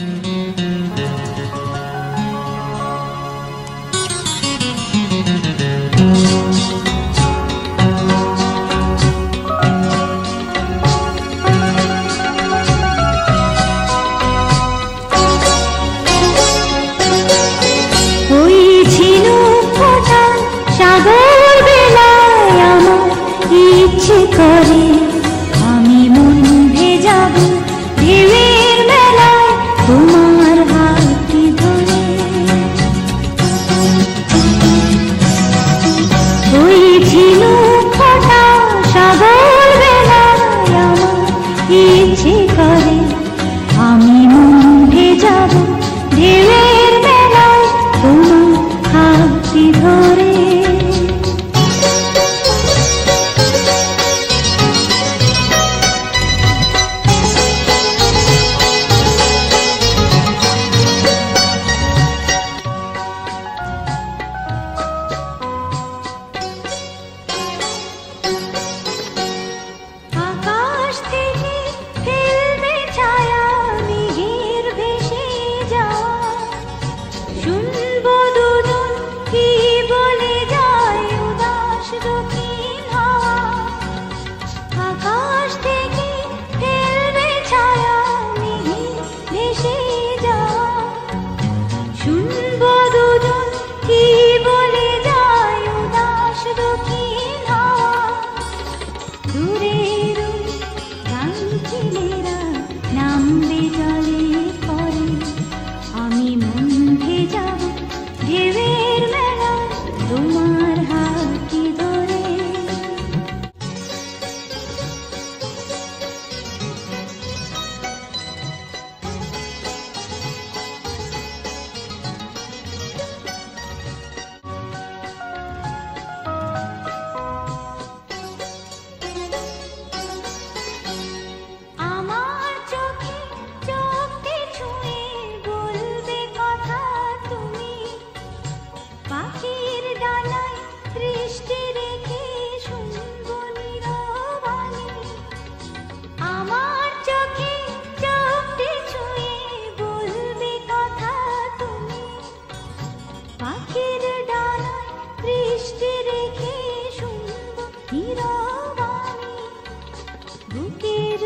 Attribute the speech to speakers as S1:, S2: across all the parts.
S1: Thank you. আমি মন ভেজাব ঢেউয়ের বেলায় তোমার হাতি ধরে?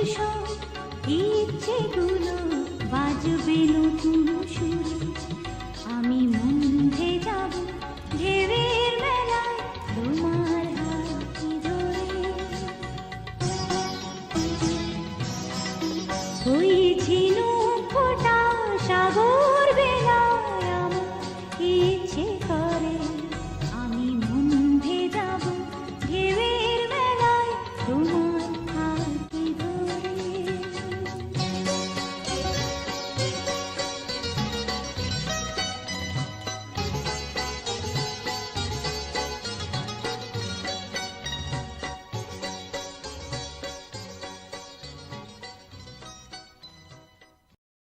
S1: সব ইচ্ছেগুলো বাজবে নতুন সুর।